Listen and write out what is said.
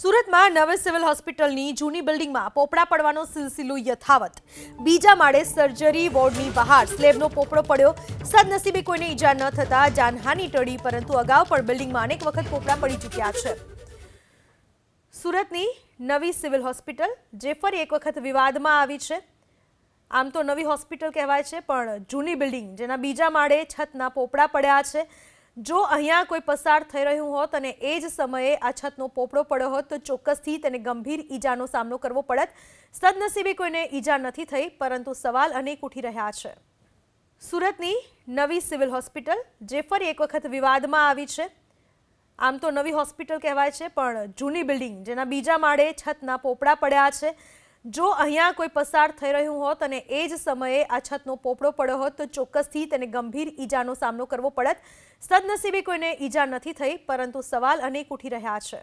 સુરતમાં નવી સિવિલ હોસ્પિટલની જૂની બિલ્ડિંગમાં પોપડા પડવાનો સિલસિલો યથાવત. બીજા માળે સર્જરી વોર્ડની બહાર સ્લેબનો પોપડો પડ્યો. સદનસીબે કોઈને ઈજા ન થતા જાનહાની ટળી, પરંતુ અગાઉ પણ બિલ્ડિંગમાં અનેક વખત પોપડા પડી ચૂક્યા છે. સુરતની નવી સિવિલ હોસ્પિટલ, જે ફરી એક વખત વિવાદમાં આવી છે. આમ તો નવી હોસ્પિટલ કહેવાય છે, પણ જૂની બિલ્ડિંગ, જેના બીજા માળે છતના પોપડા પડ્યા છે. જો અહીંયા કોઈ પસાર થઈ રહ્યું હોત અને એ જ સમયે આ છતનો પોપડો પડ્યો હોત, તો ચોક્કસથી તેને ગંભીર ઈજાનો સામનો કરવો પડત. સદનસીબે કોઈને ઈજા નથી થઈ, પરંતુ સવાલ અનેક ઉઠી રહ્યા છે. સુરતની નવી સિવિલ હોસ્પિટલ, જે ફરી એક વખત વિવાદમાં આવી છે. આમ તો નવી હોસ્પિટલ કહેવાય છે, પણ જૂની બિલ્ડિંગ, જેના બીજા માળે છતના પોપડા પડ્યા છે. જો અહીંયા કોઈ પસાર થઈ રહ્યું હોત અને એ જ સમયે આ છતનો પોપડો પડ્યો હોત, તો ચોક્કસથી તેને ગંભીર ઈજાનો સામનો કરવો પડત. સદનસીબે કોઈને ઈજા નથી થઈ, પરંતુ સવાલ અનેક ઉઠી રહ્યા છે.